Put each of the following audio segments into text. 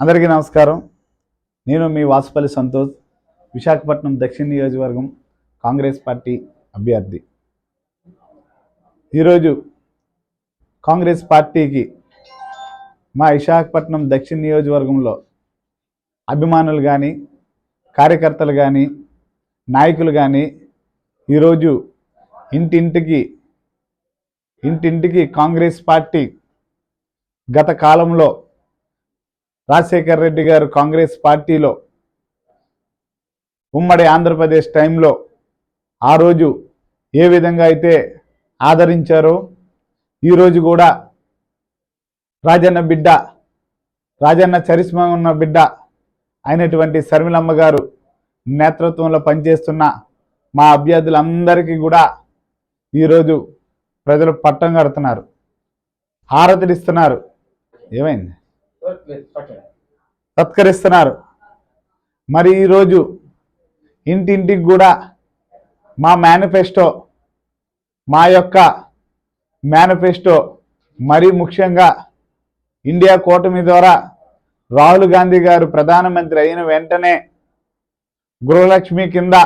అందరికీ నమస్కారం. నేను మీ వాసుపల్లి సంతోష్ విశాఖపట్నం దక్షిణ నియోజకవర్గం కాంగ్రెస్ పార్టీ అభ్యర్థి. ఈరోజు కాంగ్రెస్ పార్టీకి మా విశాఖపట్నం దక్షిణ నియోజకవర్గంలో అభిమానులు కానీ కార్యకర్తలు కానీ నాయకులు కానీ ఈరోజు ఇంటింటికి ఇంటింటికి కాంగ్రెస్ పార్టీ గత కాలంలో రాజశేఖర్ రెడ్డి గారు కాంగ్రెస్ పార్టీలో ఉమ్మడి ఆంధ్రప్రదేశ్ టైంలో ఆ రోజు ఏ విధంగా అయితే ఆదరించారో ఈరోజు కూడా రాజన్న బిడ్డ రాజన్న చరిష్మ ఉన్న బిడ్డ అయినటువంటి శర్మిలమ్మ గారు నేతృత్వంలో పనిచేస్తున్న మా అభ్యర్థులందరికీ కూడా ఈరోజు ప్రజలు పట్టం కడుతున్నారు హారతులు ఇస్తున్నారు. ఏమైంది? సత్కరిస్తున్నారు. మరి ఈరోజు ఇంటింటికి కూడా మా మేనిఫెస్టో మా యొక్క మేనిఫెస్టో మరీ ముఖ్యంగా ఇండియా కూటమి ద్వారా రాహుల్ గాంధీ గారు ప్రధానమంత్రి అయిన వెంటనే గృహలక్ష్మి కింద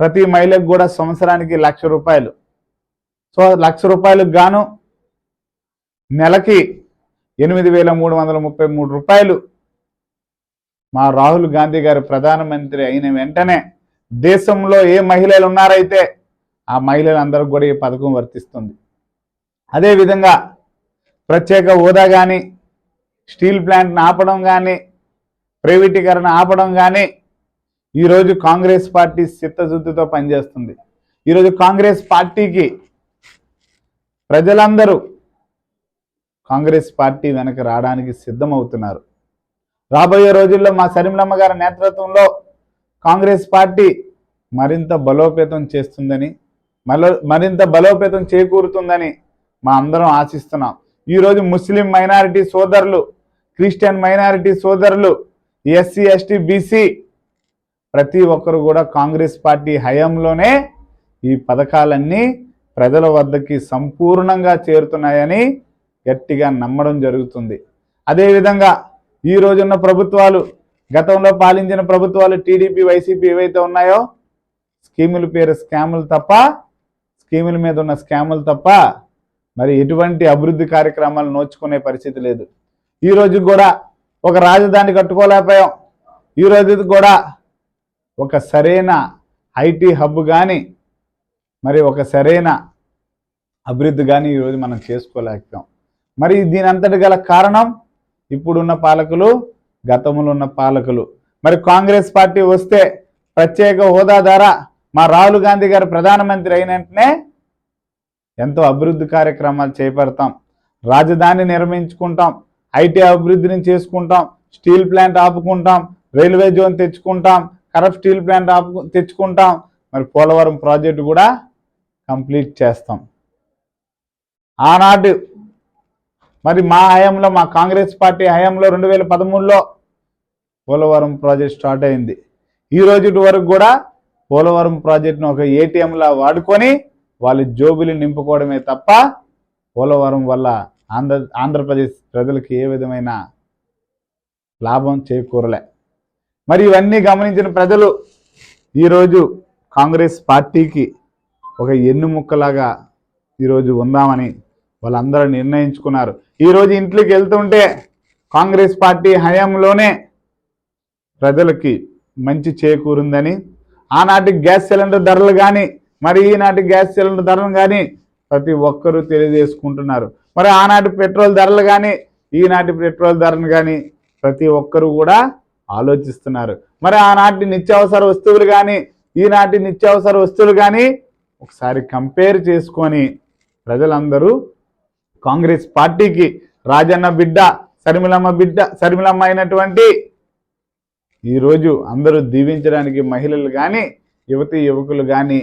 ప్రతి మహిళకు కూడా సంవత్సరానికి లక్ష రూపాయలు. సో లక్ష రూపాయలకు గాను నెలకి ఎనిమిది వేల మూడు వందల ముప్పై మూడు రూపాయలు మా రాహుల్ గాంధీ గారు ప్రధానమంత్రి అయిన వెంటనే దేశంలో ఏ మహిళలు ఉన్నారైతే ఆ మహిళలందరికీ కూడా ఈ పథకం వర్తిస్తుంది. అదేవిధంగా ప్రత్యేక హోదా కానీ స్టీల్ ప్లాంట్ని ఆపడం కానీ ప్రైవేటీకరణ ఆపడం కానీ ఈరోజు కాంగ్రెస్ పార్టీ చిత్తశుద్ధితో పనిచేస్తుంది. ఈరోజు కాంగ్రెస్ పార్టీకి ప్రజలందరూ కాంగ్రెస్ పార్టీ వెనక రావడానికి సిద్ధమవుతున్నారు. రాబోయే రోజుల్లో మా సరిమలమ్మ గారి నేతృత్వంలో కాంగ్రెస్ పార్టీ మరింత బలోపేతం చేస్తుందని మరింత బలోపేతం చేకూరుతుందని మా అందరం ఆశిస్తున్నాం. ఈరోజు ముస్లిం మైనారిటీ సోదరులు క్రిస్టియన్ మైనారిటీ సోదరులు ఎస్సీ ఎస్టీ బీసీ ప్రతి ఒక్కరు కూడా కాంగ్రెస్ పార్టీ హయాంలోనే ఈ పథకాలన్నీ ప్రజల వద్దకి సంపూర్ణంగా చేరుతున్నాయని గట్టిగా నమ్మడం జరుగుతుంది. అదేవిధంగా ఈ రోజున్న ప్రభుత్వాలు గతంలో పాలించిన ప్రభుత్వాలు టీడీపీ వైసీపీ ఏవైతే ఉన్నాయో స్కీముల పేరు స్కాములు తప్ప స్కీముల మీద ఉన్న స్కాములు తప్ప మరి ఎటువంటి అభివృద్ధి కార్యక్రమాలు నోచుకునే పరిస్థితి లేదు. ఈ రోజు కూడా ఒక రాజధాని కట్టుకోలేకపోయాం. ఈ రోజు కూడా ఒక సరైన ఐటీ హబ్ కానీ మరి ఒక సరైన అభివృద్ధి కానీ ఈరోజు మనం చేసుకోలేకపోయాం. మరి దీని అంతటి గల కారణం ఇప్పుడున్న పాలకులు గతంలో ఉన్న పాలకులు. మరి కాంగ్రెస్ పార్టీ వస్తే ప్రత్యేక హోదా ద్వారా మా రాహుల్ గాంధీ గారు ప్రధానమంత్రి అయిన వెంటనే ఎంతో అభివృద్ధి కార్యక్రమాలు చేపడతాం. రాజధాని నిర్మించుకుంటాం. ఐటీ అభివృద్ధిని చేసుకుంటాం. స్టీల్ ప్లాంట్ ఆపుకుంటాం. రైల్వే జోన్ తెచ్చుకుంటాం. కరప్ స్టీల్ ప్లాంట్ ఆపు తెచ్చుకుంటాం. మరి పోలవరం ప్రాజెక్టు కూడా కంప్లీట్ చేస్తాం. ఆనాడు మరి మా హయాంలో మా కాంగ్రెస్ పార్టీ హయాంలో రెండు వేల పదమూడులో పోలవరం ప్రాజెక్ట్ స్టార్ట్ అయింది. ఈ రోజు వరకు కూడా పోలవరం ప్రాజెక్ట్ను ఒక ఏటీఎంలా వాడుకొని వాళ్ళ జోబులు నింపుకోవడమే తప్ప పోలవరం వల్ల ఆంధ్ర ఆంధ్రప్రదేశ్ ప్రజలకు ఏ విధమైన లాభం చేకూరలే. మరి ఇవన్నీ గమనించిన ప్రజలు ఈరోజు కాంగ్రెస్ పార్టీకి ఒక ఎన్నుముక్కలాగా ఈరోజు ఉందామని వాళ్ళందరూ నిర్ణయించుకున్నారు. ఈరోజు ఇంట్లోకి వెళ్తుంటే కాంగ్రెస్ పార్టీ హయాంలోనే ప్రజలకి మంచి చేకూరుందని ఆనాటి గ్యాస్ సిలిండర్ ధరలు కానీ మరి ఈనాటి గ్యాస్ సిలిండర్ ధరలు కానీ ప్రతి ఒక్కరూ తెలియజేసుకుంటున్నారు. మరి ఆనాటి పెట్రోల్ ధరలు కానీ ఈనాటి పెట్రోల్ ధరలు కానీ ప్రతి ఒక్కరు కూడా ఆలోచిస్తున్నారు. మరి ఆనాటి నిత్యావసర వస్తువులు కానీ ఈనాటి నిత్యావసర వస్తువులు కానీ ఒకసారి కంపేర్ చేసుకొని ప్రజలందరూ కాంగ్రెస్ పార్టీకి రాజన్న బిడ్డ శర్మిలమ్మ బిడ్డ శర్మిలమ్మ అయినటువంటి ఈరోజు అందరూ దీవించడానికి మహిళలు కానీ యువతి యువకులు కానీ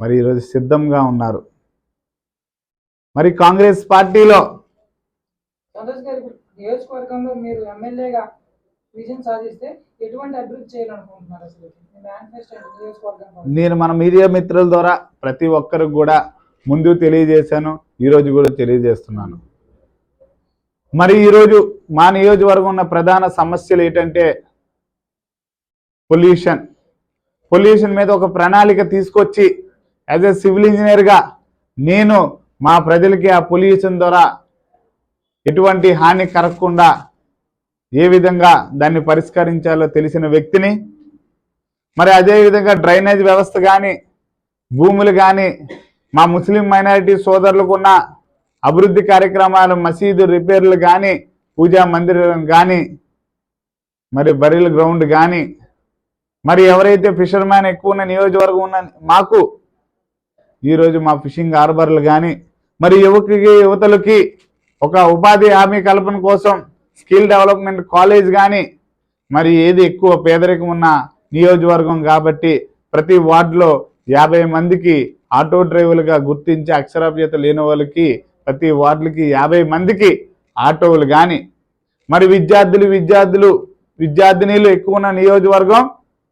మరి ఈరోజు సిద్ధంగా ఉన్నారు. మరి కాంగ్రెస్ పార్టీలో సంతోష్ గారు ఇప్పుడు నియోజకవర్గంలో మీరు ఎమ్మెల్యేగా విజయం సాధిస్తే ఎటువంటి అభివృద్ధి చేయాలనుకుంటున్నారు అసలు? మీ మేనిఫెస్టో ఏంటి? నియోజకవర్గం కోసం? నేను మన మీడియా మిత్రుల ద్వారా ప్రతి ఒక్కరికి కూడా ముందు తెలియజేశాను. ఈరోజు కూడా తెలియజేస్తున్నాను. మరి ఈరోజు మా నియోజకవర్గం ఉన్న ప్రధాన సమస్యలు ఏంటంటే పొల్యూషన్. పొల్యూషన్ మీద ఒక ప్రణాళిక తీసుకొచ్చి యాజ్ ఎ సివిల్ ఇంజనీర్గా నేను మా ప్రజలకి ఆ పొల్యూషన్ ద్వారా ఎటువంటి హాని కలగకుండా ఏ విధంగా దాన్ని పరిష్కరించాలో తెలిసిన వ్యక్తిని మరి అదేవిధంగా డ్రైనేజ్ వ్యవస్థ కానీ భూములు కానీ మా ముస్లిం మైనారిటీ సోదరులకు ఉన్న అభివృద్ధి కార్యక్రమాలు మసీదు రిపేర్లు కానీ పూజా మందిరం కానీ మరి బరిల్ గ్రౌండ్ కానీ మరి ఎవరైతే ఫిషర్మ్యాన్ ఎక్కువ ఉన్న నియోజకవర్గం ఉన్న మాకు ఈరోజు మా ఫిషింగ్ హార్బర్లు కానీ మరి యువకుకి యువతలకి ఒక ఉపాధి హామీ కల్పన కోసం స్కిల్ డెవలప్మెంట్ కాలేజ్ కానీ మరి ఏది ఎక్కువ పేదరికం ఉన్న నియోజకవర్గం కాబట్టి ప్రతి వార్డులో యాభై మందికి ఆటో డ్రైవర్లుగా గుర్తించి అక్షరాభ్యత లేని వాళ్ళకి ప్రతి వార్డులకి యాభై మందికి ఆటోలు కానీ మరి విద్యార్థులు విద్యార్థులు విద్యార్థినీలు ఎక్కువ ఉన్న నియోజకవర్గం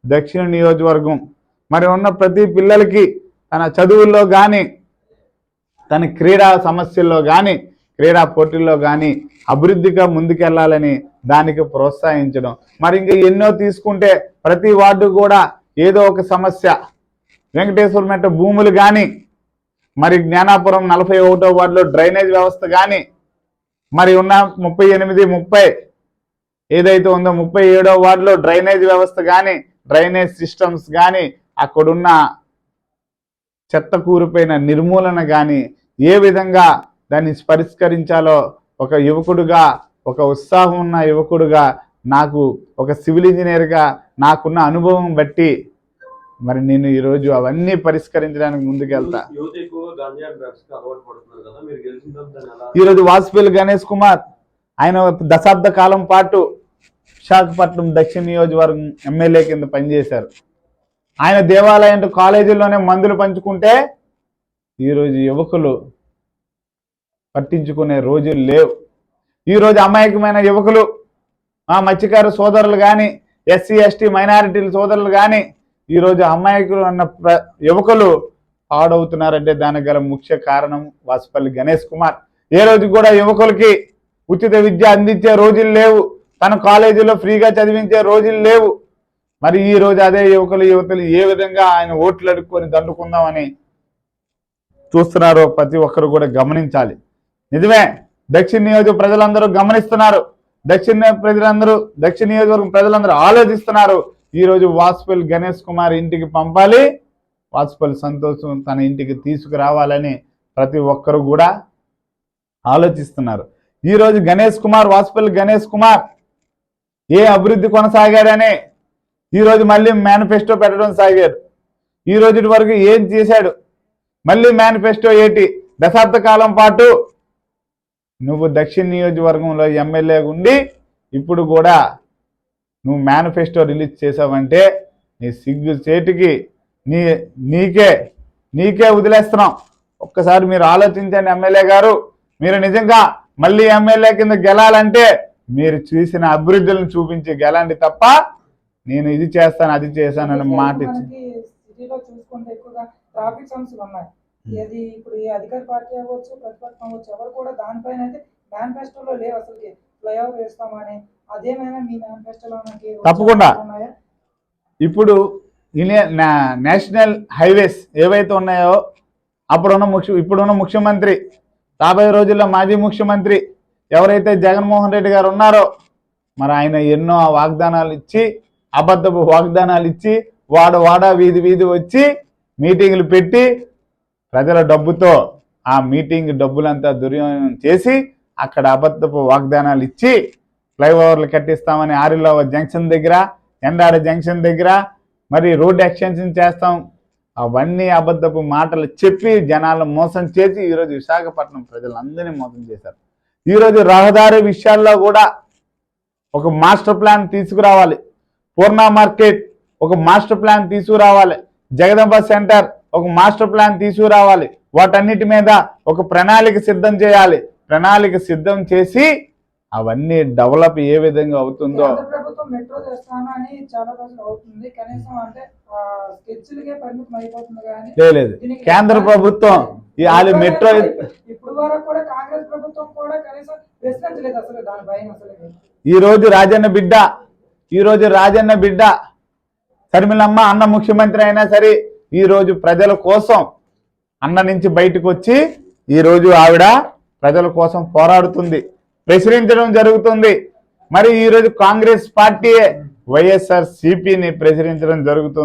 దక్షిణ నియోజకవర్గం. మరి ఉన్న ప్రతి పిల్లలకి తన చదువుల్లో కానీ తన క్రీడా సమస్యల్లో కానీ క్రీడా పోటీల్లో కానీ అభివృద్ధిగా ముందుకెళ్ళాలని దానికి ప్రోత్సహించడం. మరి ఇంకా ఎన్నో తీసుకుంటే ప్రతి వార్డు కూడా ఏదో ఒక సమస్య వెంకటేశ్వర మెట్ట భూములు కానీ మరి జ్ఞానాపురం నలభై ఒకటో వార్డులో డ్రైనేజ్ వ్యవస్థ కానీ మరి ఉన్న ముప్పై ఎనిమిది ముప్పై ఏదైతే ఉందో ముప్పై ఏడో వార్డులో డ్రైనేజ్ వ్యవస్థ కానీ డ్రైనేజ్ సిస్టమ్స్ కానీ అక్కడున్న చెత్త కూరిపోయిన నిర్మూలన కానీ ఏ విధంగా దాన్ని పరిష్కరించాలో ఒక యువకుడుగా ఒక ఉత్సాహం ఉన్న యువకుడుగా నాకు ఒక సివిల్ ఇంజనీర్గా నాకున్న అనుభవం బట్టి మరి నేను ఈరోజు అవన్నీ పరిష్కరించడానికి ముందుకెళ్తా. ఈరోజు వాజ్పేయి గణేష్ కుమార్ ఆయన దశాబ్ద కాలం పాటు విశాఖపట్నం దక్షిణ నియోజకవర్గం ఎమ్మెల్యే కింద పనిచేశారు. ఆయన దేవాలయం కాలేజీల్లోనే మందులు పంచుకుంటే ఈరోజు యువకులు పట్టించుకునే రోజులు లేవు. ఈరోజు అమాయకమైన యువకులు ఆ మత్స్యకార సోదరులు కానీ ఎస్సీ ఎస్టీ మైనారిటీల సోదరులు కానీ ఈరోజు అమాయకులు అన్న ప్ర యువకులు పాడవుతున్నారంటే దానికి గల ముఖ్య కారణం వాసుపల్లి గణేష్ కుమార్. ఏ రోజు కూడా యువకులకి ఉచిత విద్య అందించే రోజులు లేవు. తన కాలేజీలో ఫ్రీగా చదివించే రోజులు లేవు. మరి ఈ రోజు అదే యువకులు యువతలు ఏ విధంగా ఆయన ఓట్లు అడుక్కొని దండుకుందామని చూస్తున్నారో ప్రతి ఒక్కరు కూడా గమనించాలి. నిజమే దక్షిణ నియోజక ప్రజలందరూ గమనిస్తున్నారు. దక్షిణ ప్రజలందరూ దక్షిణ నియోజకవర్గం ప్రజలందరూ ఆలోచిస్తున్నారు. ఈరోజు రోజు వాజ్పేయి గణేష్ కుమార్ ఇంటికి పంపాలి. వాజ్పేయి సంతోషం తన ఇంటికి తీసుకురావాలని ప్రతి ఒక్కరు కూడా ఆలోచిస్తున్నారు. ఈ రోజు గణేష్ కుమార్ వాజ్పేయి గణేష్ కుమార్ ఏ అభివృద్ధి కొనసాగాడని ఈ రోజు మళ్ళీ మేనిఫెస్టో పెట్టడం సాగాడు. ఈ రోజు వరకు ఏం చేశాడు? మళ్ళీ మేనిఫెస్టో ఏంటి? దశాబ్ద కాలం పాటు నువ్వు దక్షిణ నియోజకవర్గంలో ఎమ్మెల్యే ఉండి ఇప్పుడు కూడా నువ్వు మేనిఫెస్టో రిలీజ్ చేసావంటే నీ సిగ్గు చేతికి నీ నీకే నీకే వదిలేస్తున్నాం. ఒక్కసారి మీరు ఆలోచించండి ఎమ్మెల్యే గారు. మీరు నిజంగా మళ్ళీ ఎమ్మెల్యే కింద గెలాలంటే మీరు చూసిన అభివృద్ధులను చూపించి గెలండి తప్ప నేను ఇది చేస్తాను అది చేస్తాను అని మాట ఇచ్చి ట్రాఫిక్ సమస్యలు ఉన్నాయి. ఇప్పుడు అధికార పార్టీ అవ్వచ్చు ప్రతిపక్షం అవ్వచ్చు ఎవరు కూడా దానిపైన అయితే మేనిఫెస్టోలో లేవు అసలు ఫ్లైఓవర్ వేస్తామని అదేమైనా మీ మేనిఫెస్టోలో మనకి తప్పకుండా. ఇప్పుడు నేషనల్ హైవేస్ ఏవైతే ఉన్నాయో అప్పుడున్న ముఖ్య ఇప్పుడున్న ముఖ్యమంత్రి రాబోయే రోజుల్లో మాజీ ముఖ్యమంత్రి ఎవరైతే జగన్మోహన్ రెడ్డి గారు ఉన్నారో మరి ఆయన ఎన్నో వాగ్దానాలు ఇచ్చి అబద్ధపు వాగ్దానాలు ఇచ్చి వాడ వాడ వీధి వీధి వచ్చి మీటింగులు పెట్టి ప్రజల డబ్బుతో ఆ మీటింగ్ డబ్బులంతా దుర్వినియోగం చేసి అక్కడ అబద్ధపు వాగ్దానాలు ఇచ్చి ఫ్లైఓవర్లు కట్టిస్తామని ఆరిలోవ జంక్షన్ దగ్గర ఎండాడ జంక్షన్ దగ్గర మరి రోడ్ ఎక్స్టెన్షన్ చేస్తాం. అవన్నీ అబద్ధపు మాటలు చెప్పి జనాలను మోసం చేసి ఈరోజు విశాఖపట్నం ప్రజలందరినీ మోసం చేశారు. ఈరోజు రహదారి విషయాల్లో కూడా ఒక మాస్టర్ ప్లాన్ తీసుకురావాలి. పూర్ణ మార్కెట్ ఒక మాస్టర్ ప్లాన్ తీసుకురావాలి. జగదంబ సెంటర్ ఒక మాస్టర్ ప్లాన్ తీసుకురావాలి. వాటన్నిటి మీద ఒక ప్రణాళిక సిద్ధం చేయాలి. ప్రణాళిక సిద్ధం చేసి అవన్నీ డెవలప్ ఏ విధంగా అవుతుందో కేంద్ర ప్రభుత్వం మెట్రో చేస్తాను అని చాలా రోజులు అవుతుంది. కనీసం అంటే స్కెచ్లకే పరిమితం అయిపోతుంది కానీ లేదు కేంద్ర ప్రభుత్వం ఈ వాళ్ళు మెట్రో ఇప్పుడు ద్వారా కూడా కాంగ్రెస్ ప్రభుత్వం కూడా కనీసం ప్రశ్నించలేదు అసలు దానిపైన అసలు. ఈ రోజు రాజన్న బిడ్డ ఈ రోజు రాజన్న బిడ్డ శర్మిలమ్మ అన్న ముఖ్యమంత్రి అయినా సరే ఈ రోజు ప్రజల కోసం అన్న నుంచి బయటకు వచ్చి ఈ రోజు ఆవిడ ప్రజల కోసం పోరాడుతుంది ప్రచురించడం జరుగుతుంది. మరి ఈ రోజు కాంగ్రెస్ పార్టీ వైఎస్ఆర్ సిపిని ప్రచురించడం జరుగుతుంది.